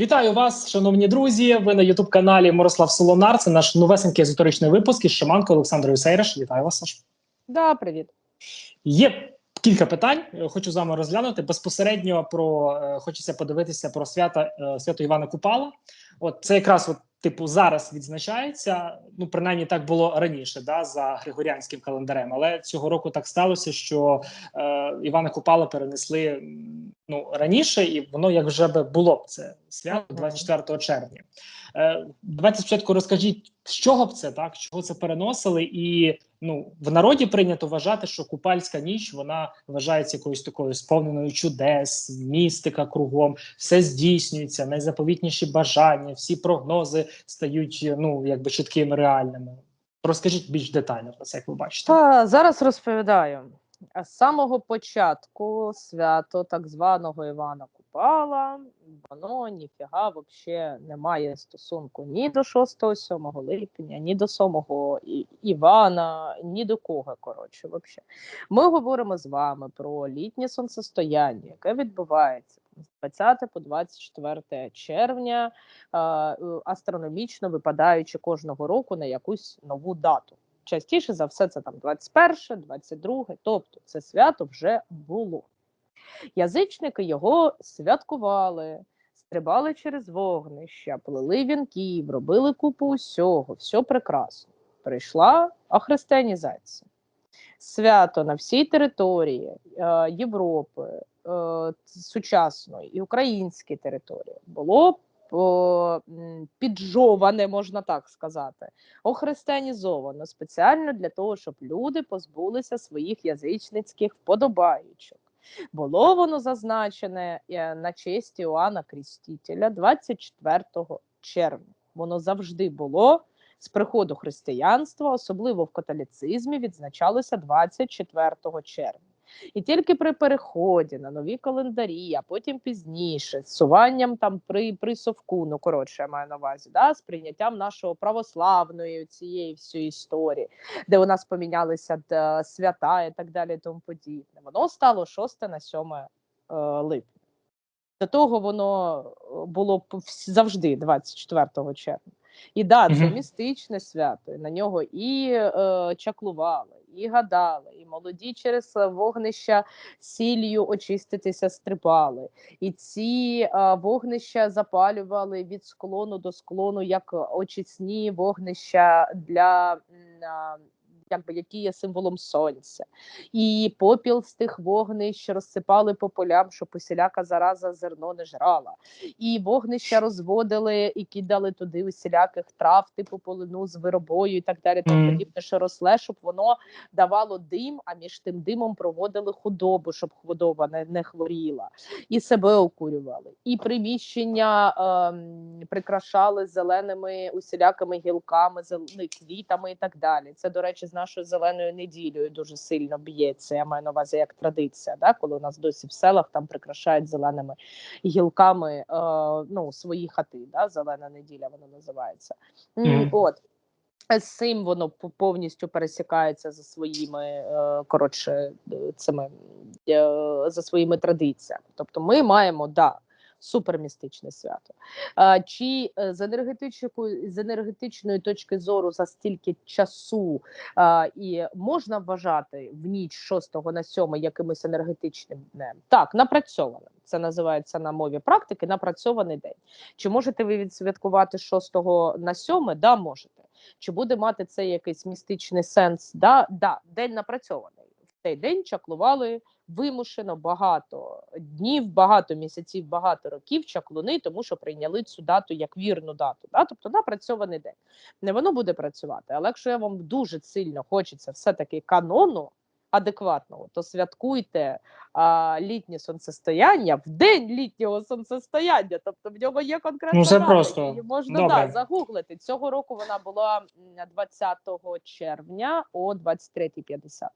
Вітаю вас, шановні друзі. Ви на Ютуб каналі Мирослав Солонар. Це наш новесенький езотеричний випуск із Шаманко Олександрою Сейреш. Вітаю вас, Саш. Да, привіт. Є кілька питань. е, Хочу з вами розглянути. Безпосередньо про е, хочеться подивитися про свята е, свято Івана Купала. От це якраз от. Типу, зараз відзначається. Ну, принаймні так було раніше, да, за григоріанським календарем. Але цього року так сталося, що е, Івана Купала перенесли ну раніше, і воно як вже би було б це свято Мгм. 24 червня. Е, давайте спочатку розкажіть, з чого б це так, чого це переносили, і ну в народі прийнято вважати, що купальська ніч вона вважається якоюсь такою сповненою чудес, містика кругом, все здійснюється, найзаповітніші бажання, всі прогнози стають ну якби чіткими реальними. Розкажіть більш детально про це, як ви бачите. Та, зараз розповідаю. З самого початку свято так званого Івана Купала, воно ніфіга взагалі не має стосунку ні до 6-7 липня, ні до самого Івана, ні до кого. Коротше, вообще. Ми говоримо з вами про літнє сонцестояння, яке відбувається з 20 по 24 червня, е, астрономічно випадаючи кожного року на якусь нову дату. Частіше за все, це там 21, 22, тобто це свято вже було. Язичники його святкували, стрибали через вогнища, плели вінків, робили купу усього, все прекрасно. Прийшла охристиянізація. Свято на всій території е, Європи, е, сучасної і українській території було о, піджоване, можна так сказати, охристиянізовано спеціально для того, щоб люди позбулися своїх язичницьких вподобаючок. Було воно зазначене е, на честь Іоанна Крістителя 24 червня. Воно завжди було з приходу християнства, особливо в католіцизмі, відзначалося 24 червня. І тільки при переході на нові календарі, а потім пізніше, з суванням там при, при совку, ну коротше, я маю на увазі, да, з прийняттям нашого православної цієї всієї історії, де у нас помінялися д- свята і так далі, і тому подібне. Воно стало 6 на 7 е, липня. До того воно е, було завжди 24 червня. І да, це містичне свято. На нього і е, чаклували, і гадали, і молоді через е, вогнища сіллю очиститися стрибали. І ці а, вогнища запалювали від склону до склону, як очисні вогнища для а, якби які є символом сонця. І попіл з тих вогнищ розсипали по полям, щоб усіляка зараза зерно не жрала. І вогнища розводили і кидали туди усіляких трав, типу полину з виробою і так далі. Тому подібне, що росле, щоб воно давало дим, а між тим димом проводили худобу, щоб худоба не, не хворіла, і себе окурювали. І приміщення ем, прикрашали зеленими усілякими гілками, зеленими квітами і так далі. Це, до речі, нашою зеленою неділею дуже сильно б'ється. Я маю на увазі як традиція, да? коли у нас досі в селах там прикрашають зеленими гілками е, ну, свої хати. Да? Зелена неділя вона називається. Мгм. От. З цим воно повністю пересікається за своїми е, коротше цими е, за своїми традиціями. Тобто, ми маємо да. Супермістичне свято. А, чи е, з енергетичної, з енергетичної точки зору за стільки часу а, і можна вважати в ніч 6 на 7 якимось енергетичним днем? Так, напрацьованим. Це називається на мові практики напрацьований день. Чи можете ви відсвяткувати з 6 на 7? Да, можете. Чи буде мати це якийсь містичний сенс? Да, да, день напрацьований. Цей день чаклували вимушено багато днів, багато місяців, багато років чаклуни, тому що прийняли цю дату як вірну дату. Да? Тобто напрацьований день. Не воно буде працювати. Але якщо я вам дуже сильно хочеться все-таки канону адекватного, то святкуйте а, літнє сонцестояння в день літнього сонцестояння. Тобто в нього є конкретна Ну, це просто її можна добре. да, загуглити. Цього року вона була м, 20 червня о 23.50.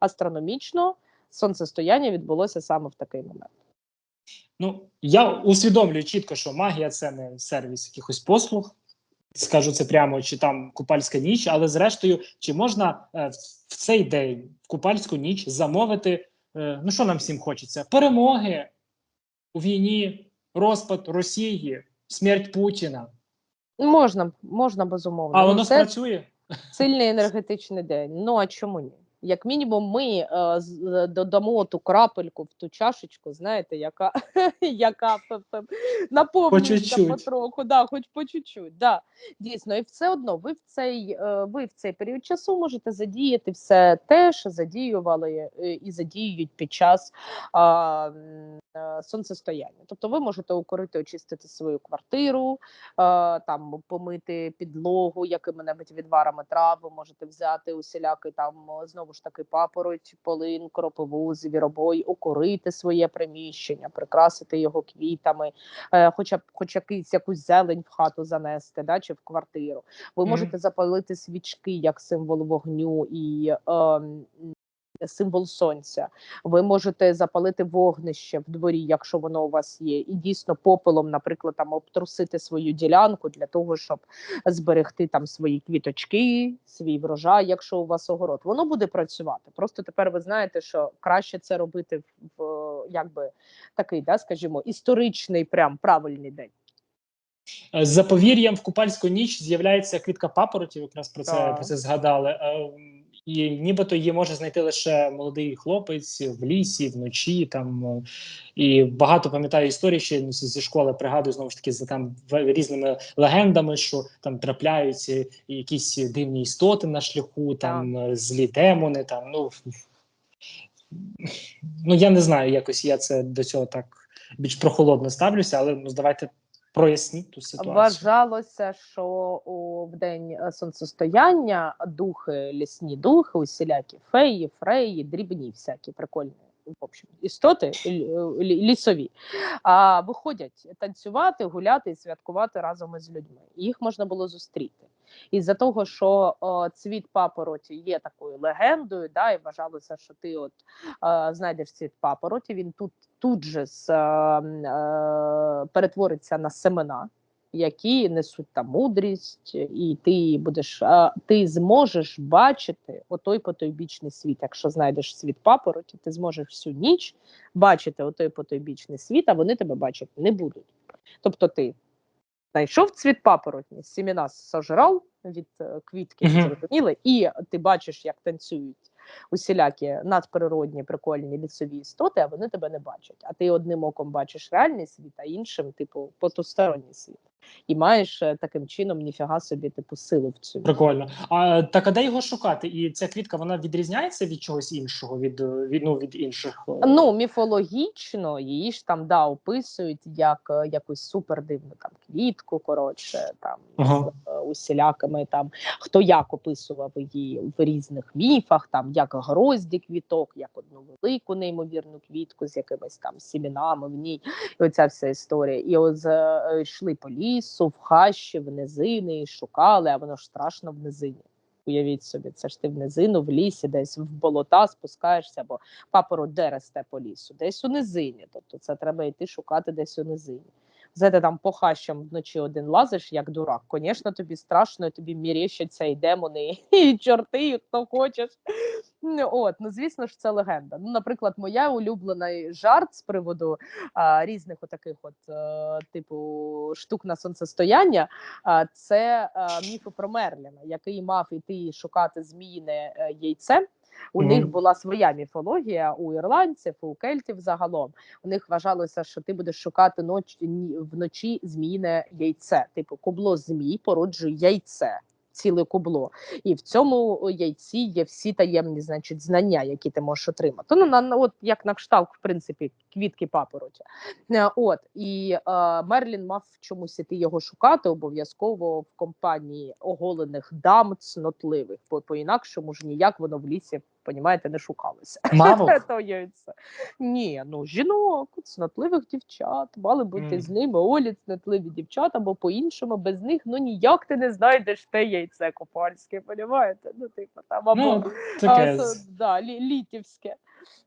Астрономічно сонцестояння відбулося саме в такий момент. Ну я усвідомлюю чітко, що магія це не сервіс якихось послуг. Скажу це прямо, чи там купальська ніч, але зрештою, чи можна е, в- цей день, в купальську ніч, замовити, е, ну що нам всім хочеться? Перемоги у війні, розпад Росії, смерть Путіна. Можна, можна безумовно. А Ну, воно це спрацює? сильний енергетичний день. Ну а чому ні? Як мінімум, ми е, додамо ту крапельку в ту чашечку, знаєте, яка, яка наповнюється потроху, да, хоч по чуть-чуть. Да. Дійсно, і все одно ви в цей е, ви в цей період часу можете задіяти все те, що задіювали е, і задіюють під час а, е, сонцестояння. Тобто, ви можете укорити, очистити свою квартиру, е, там помити підлогу якими-небудь відварами трав, ви можете взяти усіляки там о, знову ж таки папороть, полин, кропиву, звіробой, укорити своє приміщення, прикрасити його квітами, е, хоча б хоч якийсь якусь зелень в хату занести, да, чи в квартиру. Ви Мгм. можете запалити свічки як символ вогню і ем, символ сонця. Ви можете запалити вогнище в дворі, якщо воно у вас є, і дійсно попелом, наприклад, там обтрусити свою ділянку для того, щоб зберегти там свої квіточки, свій врожай, якщо у вас огород. Воно буде працювати. Просто тепер ви знаєте, що краще це робити в, в якби такий, да, скажімо, історичний, прям правильний день. Е, З заповір'ям в купальську ніч з'являється квітка папороті, якраз про це, Так. про це згадали. І нібито її може знайти лише молодий хлопець в лісі, вночі. Там е, і багато пам'ятаю історій ще ну, зі школи. Пригадую знову ж таки за там різними легендами, що там трапляються якісь дивні істоти на шляху, там е, злі демони. Там ну ну я не знаю, якось я це до цього так більш прохолодно ставлюся, але ну давайте проясніть ту ситуацію. Вважалося, що у в день е, сонцестояння духи, лісні духи, усілякі феї, фреї, дрібні, всякі прикольні. В общем, істоти лі- лісові а, виходять танцювати, гуляти і святкувати разом із людьми. Їх можна було зустріти. Із-за того, що о, цвіт папороті є такою легендою, да, і вважалося, що ти от е, знайдеш цвіт папороті, він тут, тут же з, е, м, е, перетвориться на семена, які несуть там мудрість, і ти будеш, ти зможеш бачити отой потойбічний світ. Якщо знайдеш світ папороті, ти зможеш всю ніч бачити отой потойбічний світ, а вони тебе бачити не будуть. Тобто ти знайшов цвіт папоротні, сімена сожрав від е, квітки, зрозуміли, і ти бачиш, як танцюють усілякі надприродні прикольні лісові істоти, а вони тебе не бачать. А ти одним оком бачиш реальний світ, а іншим, типу, потусторонній світ. І маєш е, таким чином ніфіга собі, типу, силу в цьому. Прикольно. А так а де його шукати? І ця квітка вона відрізняється від чогось іншого, від, е, від, ну, від інших. е, Ну, міфологічно її ж там да, описують як якусь супердивну там квітку, коротше, там Ага. з усілякими там хто як описував її в різних міфах, там як грозді квіток, як одну велику неймовірну квітку з якимись там сімінами в ній. І оця вся історія. І от йшли по лісу, в хащі, в низини, і шукали, а воно ж страшно в низині. Уявіть собі, це ж ти в низину, в лісі, десь в болота спускаєшся, бо папороть де росте по лісу, десь у низині. Тобто це треба йти шукати десь у низині. Знаєте, там по хащам вночі один лазиш, як дурак. Звісно, тобі страшно, і тобі мірещаться і демони, і чорти, і хто хочеш. От, ну звісно ж, це легенда. Ну, наприклад, моя улюблена жарт з приводу а, різних отаких, от е, типу штук на сонцестояння. А, це а, міфи про Мерліна, який мав іти шукати зміїне е, яйце. У Мгм. них була своя міфологія у ірландців, у кельтів загалом. У них вважалося, що ти будеш шукати ноч... вночі зміїне яйце. Типу, кубло змій породжує яйце. Ціле кубло, і в цьому яйці є всі таємні, значить, знання, які ти можеш отримати. Ну на от як на кшталт, в принципі, квітки папороті. Е, От і е, Мерлін мав чомусь іти його шукати обов'язково в компанії оголених дам цнотливих, бо по інакшому ж ніяк воно в лісі, понімаєте, не шукалося. Мавок? То яйце. Ні, ну жінок, цнотливих дівчат, мали бути Мгм. з ними олі цнотливі дівчата, бо по-іншому без них ну ніяк ти не знайдеш те яйце копальське, понімаєте? Ну, типу, там або Ну, таке. с- да, лі, літівське.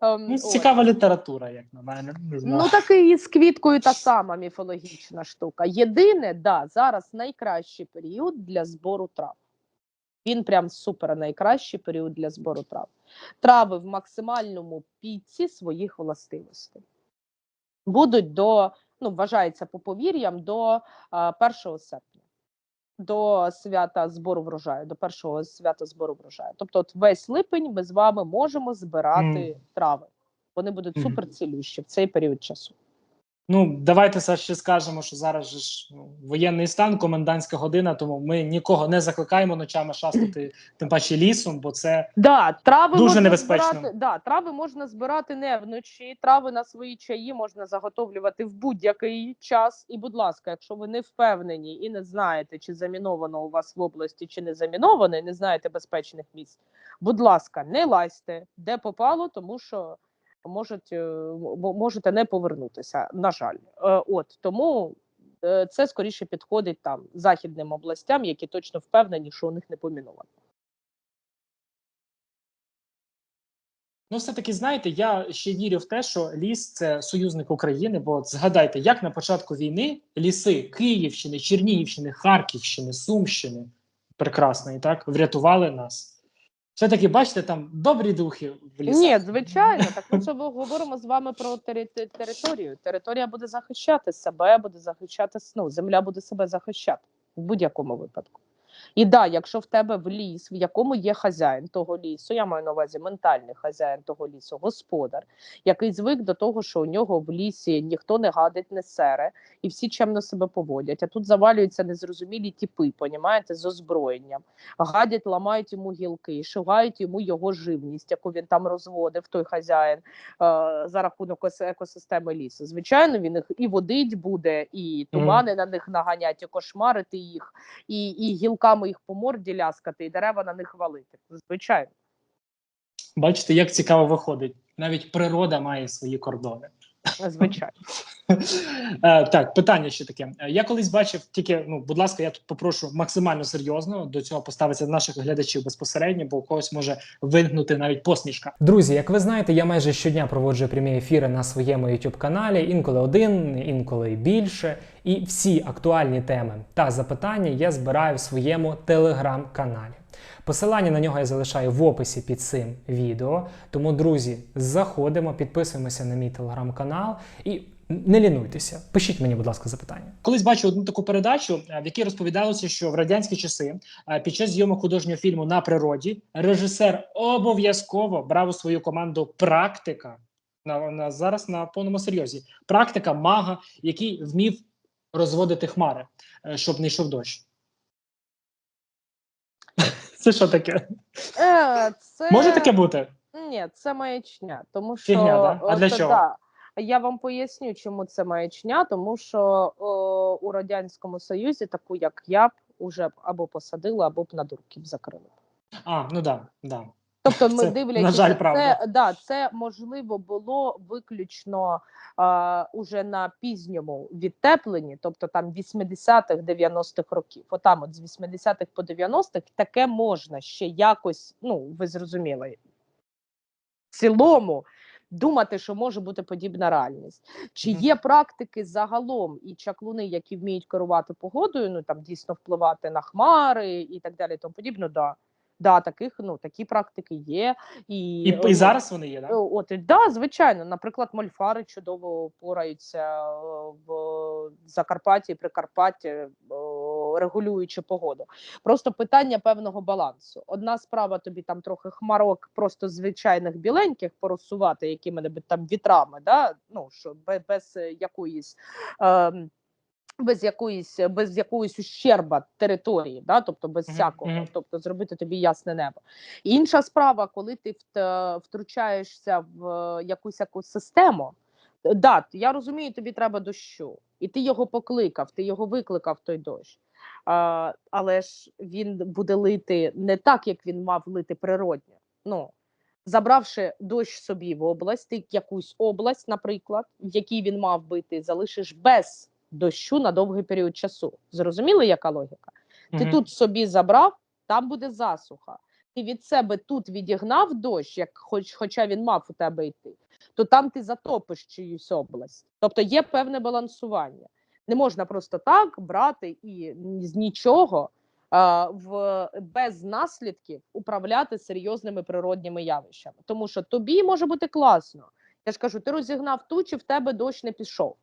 Ем, Ну, цікава література, як на мене. Ну, так і з квіткою та сама міфологічна штука. Єдине, да, зараз найкращий період для збору трав. Він прям супер найкращий період для збору трав. Трави в максимальному піці своїх властивостей. Будуть до ну вважається по повір'ям до а, 1 серпня, до свята збору врожаю, до першого свята збору врожаю. Тобто, от весь липень ми з вами можемо збирати Мгм. трави. Вони будуть Мгм. супер цілющі в цей період часу. Ну, давайте ще скажемо, що зараз же ж ну, воєнний стан, комендантська година, тому ми нікого не закликаємо ночами шастати, тим паче лісом, бо це Да, трави Дуже небезпечно. Збирати, да, трави можна збирати не вночі. Трави на свої чаї можна заготовлювати в будь-який час. І, будь ласка, якщо ви не впевнені і не знаєте, чи заміновано у вас в області, чи не заміновано, і не знаєте безпечних місць. Будь ласка, не лазьте, де попало, тому що можуть, е, можете не повернутися. На жаль, Е, от тому. е, Це скоріше підходить там західним областям, які точно впевнені, що у них не поміновано. ну все таки знаєте, я ще вірю в те, що ліс це союзник України. Бо згадайте, як на початку війни ліси Київщини, Чернігівщини, Харківщини, Сумщини прекрасної, так врятували нас. Все таки, бачите, там добрі духи в лісах. Ні, звичайно, так ми це говоримо з вами про територію. Територія буде захищати себе, буде захищати ну, земля буде себе захищати в будь-якому випадку. І да, якщо в тебе в ліс, в якому є хазяїн того лісу, я маю на увазі ментальний хазяїн того лісу, господар, який звик до того, що у нього в лісі ніхто не гадить, не сере, і всі чемно себе поводять. А тут завалюються незрозумілі тіпи, понімаєте, з озброєнням гадять, ламають йому гілки, шивають йому його живність, яку він там розводив, той хазяїн е, за рахунок екосистеми лісу. Звичайно, він їх і водить буде, і тумани на них наганять, і кошмарити їх, і, і гілками їх по морді ляскати, і дерева на них валити. Звичайно. Бачите, як цікаво виходить. Навіть природа має свої кордони. Звичайно. Е, Так, питання ще таке. Е, Я колись бачив, тільки ну, будь ласка, я тут попрошу максимально серйозно до цього поставитися наших глядачів безпосередньо, бо у когось може виникнути навіть посмішка. Друзі, як ви знаєте, я майже щодня проводжу прямі ефіри на своєму youtube каналі, інколи один, інколи більше. І всі актуальні теми та запитання я збираю в своєму телеграм-каналі. Посилання на нього я залишаю в описі під цим відео. Тому, друзі, заходимо, підписуємося на мій телеграм-канал і не лінуйтеся. Пишіть мені, будь ласка, запитання. Колись бачив одну таку передачу, е, в якій розповідалося, що в радянські часи е, під час зйомок художнього фільму на природі режисер обов'язково брав у свою команду практика на, на зараз на повному серйозі. Практика мага, який вмів розводити хмари, е, щоб не йшов дощ. Це що таке? Е, це... Може таке бути? Ні, це маячня, тому що Фігня, да? А для чого? Да, я вам поясню, чому це маячня, тому що о, у радянському союзі таку, як я б, уже б або посадили, або б на дурків закрили. А, ну да, да. Тобто, ми Це, дивлячись, це да, це можливо було виключно а, уже на пізньому відтепленні, тобто там 80-х, 90-х років. Отам, от з 80-х по 90-х, таке можна ще якось, ну ви зрозуміли, в цілому. Думати, що може бути подібна реальність. Чи є практики загалом і чаклуни, які вміють керувати погодою, ну там дійсно впливати на хмари і так далі, і тому подібне, да. Да, таких ну такі практики є, і, І, і зараз вони є, Е, да? От да, звичайно. Наприклад, мольфари чудово пораються е, в Закарпатті, Прикарпатті, е, регулюючи погоду. Просто питання певного балансу. Одна справа тобі там трохи хмарок, просто звичайних біленьких порозсувати якими-небудь там вітрами, да? ну що без, без е, якоїсь. ем, без якоїсь без якоїсь ущерба території, да, тобто без всякого, тобто зробити тобі ясне небо. Інша справа, коли ти втручаєшся в е, якусь екосистему, е, да, я розумію, тобі треба дощу, і ти його покликав, ти його викликав той дощ. А, але ж він буде лити не так, як він мав лити природньо. Ну, забравши дощ собі в область, ти якусь область, наприклад, в якій він мав бити, залишиш без дощу на довгий період часу. Зрозуміли, яка логіка? Ти Мгм. тут собі забрав, там буде засуха. Ти від себе тут відігнав дощ, як хоч, хоча він мав у тебе йти, то там ти затопиш чиюсь область. Тобто є певне балансування. Не можна просто так брати і з нічого а, в без наслідків управляти серйозними природніми явищами. Тому що тобі може бути класно. Я ж кажу, ти розігнав тучі, в тебе дощ не пішов.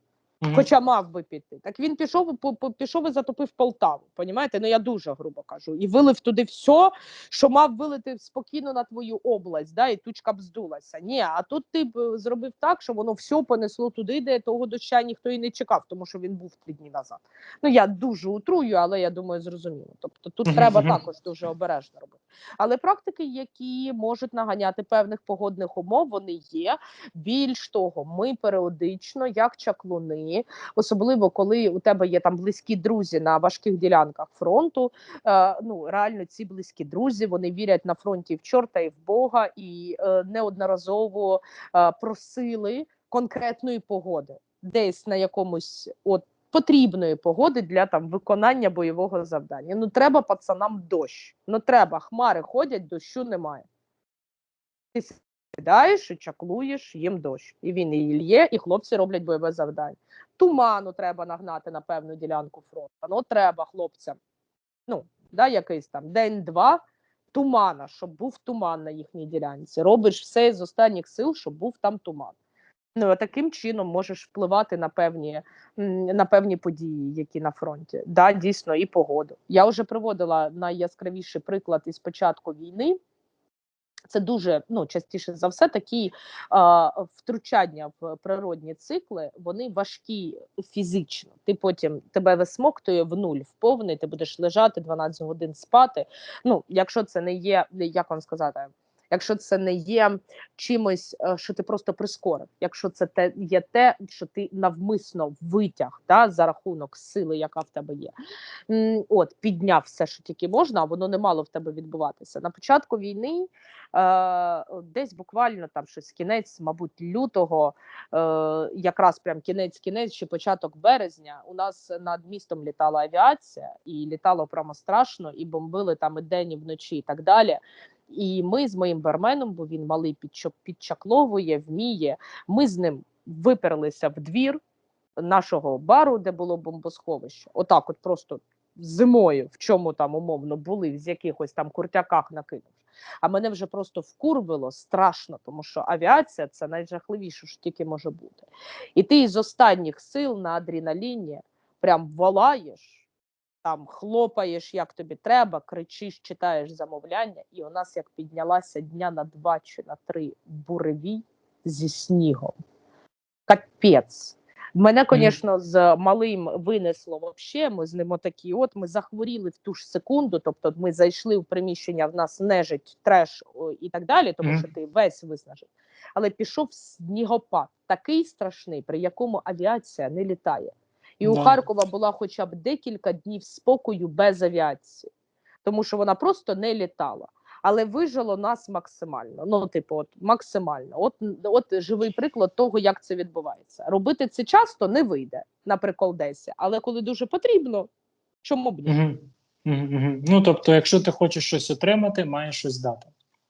Хоча мав би піти. Так він пішов, пішов і затопив Полтаву. Понімаєте? Ну я дуже грубо кажу. І вилив туди все, що мав вилити спокійно на твою область, да, і тучка б здулася. Ні, а тут ти б е, зробив так, що воно все понесло туди, де того доща ніхто і не чекав, тому що він був три дні назад. Ну я дуже утрую, але я думаю, зрозуміло. Тобто тут треба також дуже обережно робити. Але практики, які можуть наганяти певних погодних умов, вони є. Більш того, ми періодично, як чаклуни, особливо коли у тебе є там близькі друзі на важких ділянках фронту. Е, ну реально ці близькі друзі вони вірять на фронті в чорта і в Бога, і е, неодноразово е, просили конкретної погоди, десь на якомусь от. Потрібної погоди для там виконання бойового завдання. Ну треба пацанам дощ. Ну треба, хмари ходять, дощу немає. Сідаєш і чаклуєш їм дощ. І він і лє, і хлопці роблять бойове завдання. Туману треба нагнати на певну ділянку фронту. Ну треба хлопцям. Ну, да, якийсь там день-два тумана, щоб був туман на їхній ділянці. Робиш все з останніх сил, щоб був там туман. Ну, таким чином можеш впливати на певні, на певні події, які на фронті. Да, дійсно, і погоду. Я вже приводила найяскравіший приклад із початку війни. Це дуже ну частіше за все такі а, втручання в природні цикли. Вони важкі фізично. Ти потім тебе висмоктує в нуль в повний. Ти будеш лежати 12 годин спати. Ну, якщо це не є, як вам сказати, якщо це не є чимось, е, що ти просто прискорив, якщо це те є те, що ти навмисно витяг да, за рахунок сили, яка в тебе є. От підняв все, що тільки можна, а воно не мало в тебе відбуватися. На початку війни е, десь буквально там щось кінець, мабуть, лютого, е, якраз прям кінець-кінець чи початок березня. У нас над містом літала авіація, і літало прямо страшно, і бомбили там і день, і вночі, і так далі. І ми з моїм барменом, бо він малий підчо- підчакловує, вміє. Ми з ним виперлися в двір нашого бару, де було бомбосховище. Отак, от просто зимою, в чому там умовно були, з якихось там куртяках накинувши. А мене вже просто вкурвило страшно, тому що авіація це найжахливіше, що тільки може бути. І ти із останніх сил на адреналіні прям волаєш, там хлопаєш, як тобі треба, кричиш, читаєш замовляння, і у нас як піднялася дня на два чи на три буревій зі снігом. Капець. Мене, звісно, з малим винесло вообще. Ми з ним отакі. От ми захворіли в ту ж секунду. Тобто, ми зайшли в приміщення, в нас нежить, треш і так далі, тому що ти весь виснажив. Але пішов снігопад, такий страшний, при якому авіація не літає. І у Да. Харкова була хоча б декілька днів спокою без авіації, тому що вона просто не літала. Але вижило нас максимально. Ну, типу, от максимально. От, от живий приклад того, як це відбувається. Робити це часто не вийде на приколдесі, але коли дуже потрібно, чому б ні? Мгм. Ну тобто, якщо ти хочеш щось отримати, маєш щось дати.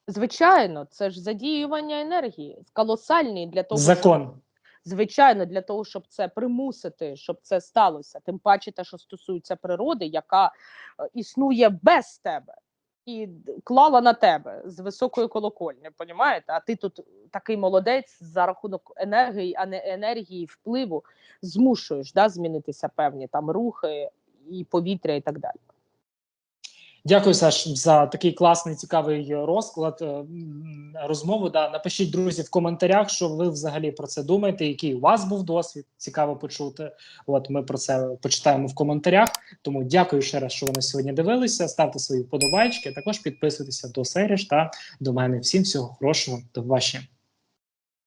Звичайно, це ж задіювання енергії колосальний для того, Закон. щоб звичайно для того, щоб це примусити, щоб це сталося. Тим паче, те, що стосується природи, яка е, існує без тебе. І клала на тебе з високої колокольні, понімаєте? А ти тут такий молодець за рахунок енергії, а не енергії, впливу змушуєш да, змінитися певні там рухи і повітря, і так далі. Дякую, Саш, за такий класний, цікавий розклад е, м, розмову. Да. Напишіть, друзі, в коментарях, що ви взагалі про це думаєте, який у вас був досвід. Цікаво почути. От ми про це почитаємо в коментарях. Тому дякую ще раз, що ви нас сьогодні дивилися. Ставте свої вподобайки, також підписуйтеся до Серіж та до мене. Всім всього хорошого, до побачення.